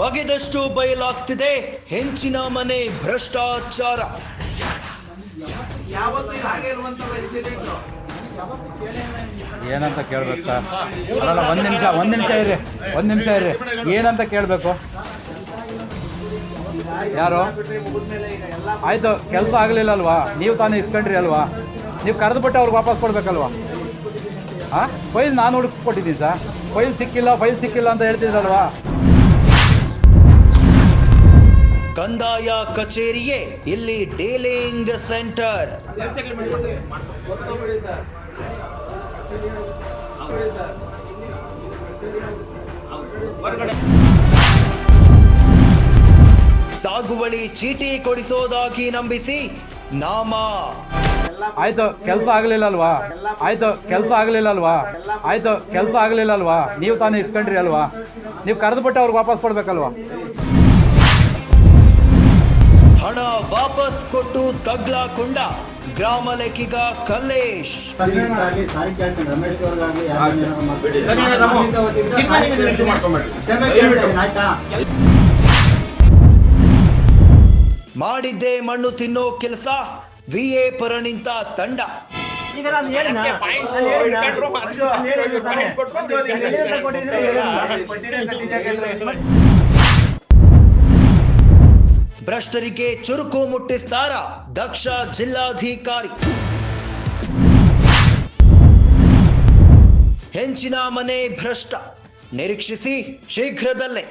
ಬಗೆದಷ್ಟು ಬಯಲಾಗ್ತಿದೆ. ಹೆಂಚಿನ ಮನೆ ಭ್ರಷ್ಟಾಚಾರ. ಏನಂತ ಕೇಳ್ಬೇಕು ಸರ್? ಅಲ್ಲ ಒಂದು ನಿಮಿಷ ಒಂದು ನಿಮಿಷ ಇರಿ, ಒಂದು ನಿಮಿಷ ಇರಿ. ಏನಂತ ಕೇಳಬೇಕು? ಯಾರು? ಆಯಿತು, ಕೆಲಸ ಆಗಲಿಲ್ಲ ಅಲ್ವಾ ನೀವು ತಾನೇ ಇಸ್ಕೊಂಡ್ರಿ ಅಲ್ವಾ? ನೀವು ಕರೆದುಬಿಟ್ಟು ಅವ್ರಿಗೆ ವಾಪಸ್ ಕೊಡ್ಬೇಕಲ್ವಾ? ಹಾಂ ಫೈಲ್ ನಾನು ಹುಡುಕ್ಸ್ಕೊಟ್ಟಿದ್ದೀನಿ ಸರ್. ಫೈಲ್ ಸಿಕ್ಕಿಲ್ಲ ಫೈಲ್ ಸಿಕ್ಕಿಲ್ಲ ಅಂತ ಹೇಳ್ತಿದ್ರಲ್ವಾ? ಕಂದಾಯ ಕಚೇರಿಯೇ, ಇಲ್ಲಿ ಡೀಲಿಂಗ್ ಸೆಂಟರ್. ಸಾಗುವಳಿ ಚೀಟಿ ಕೊಡಿಸೋದಾಗಿ ನಂಬಿಸಿ, ನಾಮ. ಆಯ್ತು, ಕೆಲಸ ಆಗ್ಲಿಲ್ಲ ಅಲ್ವಾ ಆಯ್ತು, ಕೆಲಸ ಆಗ್ಲಿಲ್ಲ ಅಲ್ವಾ ಆಯ್ತು, ಕೆಲಸ ಆಗ್ಲಿಲ್ಲ ಅಲ್ವಾ ನೀವು ತಾನೇ ಇಸ್ಕೊಂಡ್ರಿ ಅಲ್ವಾ? ನೀವು ಕರೆದುಬಿಟ್ಟು ಅವ್ರಿಗೆ ವಾಪಸ್ ಕೊಡ್ಬೇಕಲ್ವಾ? ಹಣ ವಾಪಸ್ ಕೊಟ್ಟು ತಗ್ಲಾಕೊಂಡ ಗ್ರಾಮ ಲೆಕ್ಕಿಗ ಕಲ್ಲೇಶ್. ಮಾಡಿದ್ದೆ ಮಣ್ಣು ತಿನ್ನೋ ಕೆಲಸ ವಿ ಎ ಪರ ನಿಂತ ತಂಡ. ಭ್ರಷ್ಟರಿಗೆ ಚುರುಕು ಮುಟ್ಟಿಸ್ತಾರ ದಕ್ಷ ಜಿಲ್ಲಾಧಿಕಾರಿ. ಹೆಂಚಿನ ಮನೆ ಭ್ರಷ್ಟ. ನಿರೀಕ್ಷಿಸಿ ಶೀಘ್ರದಲ್ಲೇ.